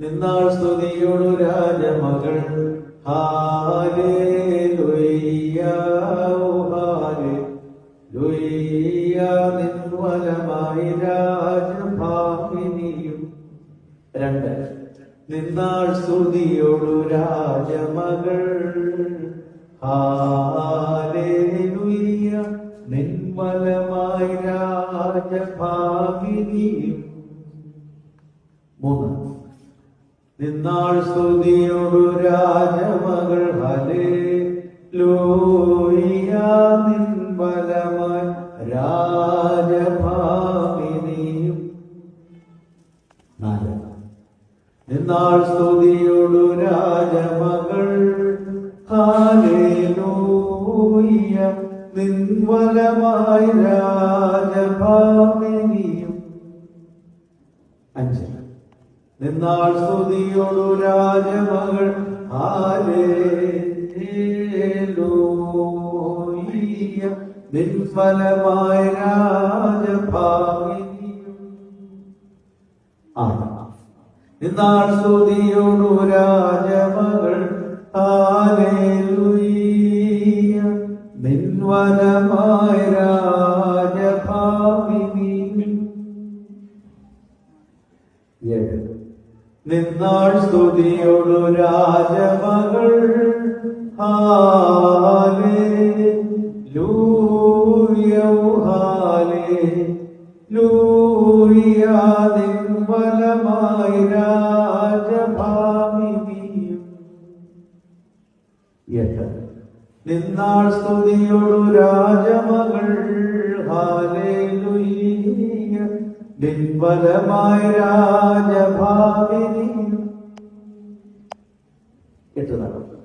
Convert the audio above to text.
നിന്നാൾ സ്തുതിയോടു രാജമകൾ ഹാരേ നിൻവലമായി രാജഭാമിനിയും രണ്ട്. നിന്നാൾ സ്തുതിയോടു രാജമകൾ ഹാലേലുയ്യ, നിൻവലമായി രാജഭാമിനിയും മൂന്ന്. നിന്നാൾ സ്തുതിയോടു രാജമകൾ ഹലേ ലോയ നിൻബലമായി രാജഭാമിനിയും നാല് നിന്നാൾ സ്തുതിയോടു രാജമകൾ ഹാലേലൂയ നിൻബലമായി രാജഭാമിനിയും അഞ്ച്. നിന്നാൾ സ്തുതിയോടു രാജമകൾ ഹാലേലൂയ നിൻഫലമായ രാജഭാവി നിന്നാൾ സ്തുതിയോടു രാജമകൾ ആരേലുയ നിൻവലമായ രാജഭാമിനിയും നിന്നാൾ സ്തുതിയോടു രാജമകൾ. ഹാലേ ഹാലേ നിന്നാൾ സ്തുതിയോടു രാജമകൾ. ഹാലേലുയ്യ നിൻവലമായ രാജഭാവിനി എട്ട് നടക്കും